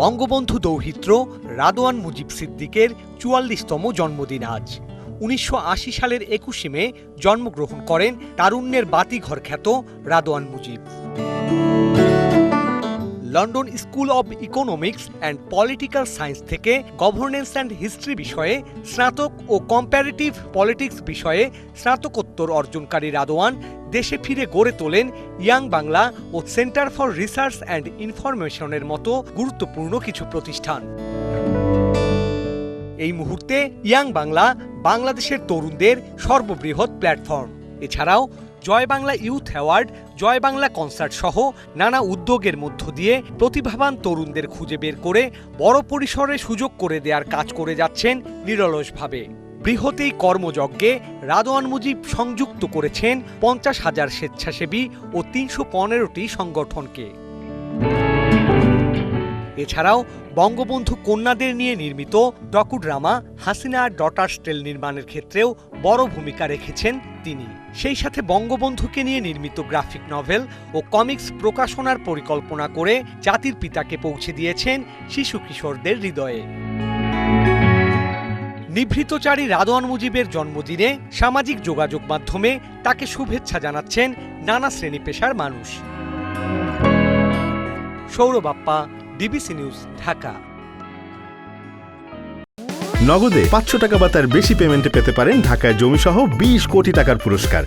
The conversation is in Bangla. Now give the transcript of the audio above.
বঙ্গবন্ধু দৌহিত্র রাদোয়ান মুজিব সিদ্দিকের চুয়াল্লিশতম জন্মদিন আজ। উনিশশো আশি সালের একুশে মে জন্মগ্রহণ করেন তারুণ্যের বাতিঘর খ্যাত Radwan Mujib. London School of Economics and Political Science থেকে গভর্নেন্স অ্যান্ড হিস্ট্রি বিষয়ে, স্নাতক ও কম্প্যারেটিভ পলিটিক্স বিষয়ে স্নাতকোত্তর অর্জনকারী রাদোয়ান দেশে ফিরে গড়ে তোলেন ইয়াং বাংলা ও সেন্টার ফর রিসার্চ অ্যান্ড ইনফরমেশনের মতো গুরুত্বপূর্ণ কিছু প্রতিষ্ঠান। এই মুহূর্তে ইয়াং বাংলা বাংলাদেশের তরুণদের সর্ববৃহৎ প্ল্যাটফর্ম। এছাড়াও Joy Bangla youth award, Joy Bangla concert সহ নানা উদ্যোগের মধ্য দিয়ে প্রতিভাবান তরুণদের খুঁজে বের করে বড় পরিসরে সুযোগ করে দেওয়ার কাজ করে যাচ্ছেন নিরলসভাবে। বৃহৎ এই কর্মযজ্ঞে রাদওয়ান মুজিব সংযুক্ত করেছেন পঞ্চাশ হাজার স্বেচ্ছাসেবী ও তিনশো পনেরোটি সংগঠনকে। এছাড়াও বঙ্গবন্ধু কন্যাদের নিয়ে নির্মিত ডকুড্রামা হাসিনা ডটার স্টেল নির্মাণের ক্ষেত্রেও বড় ভূমিকা রেখেছেন তিনি। সেই সাথে বঙ্গবন্ধুকে নিয়ে নির্মিত গ্রাফিক নভেল ও কমিক্স প্রকাশনার পরিকল্পনা করে জাতির পিতাকে পৌঁছে দিয়েছেন শিশু কিশোরদের হৃদয়ে। নিভৃতচারী রাদোয়ান মুজিবের জন্মদিনে সামাজিক যোগাযোগ মাধ্যমে তাকে শুভেচ্ছা জানাচ্ছেন নানা শ্রেণি পেশার মানুষ সৌরবাপ্পা ডিবিসি নিউজ, ঢাকা। নগদে পাঁচশো টাকা বা তার বেশি পেমেন্টে পেতে পারেন ঢাকায় জমিসহ বিশ কোটি টাকার পুরস্কার।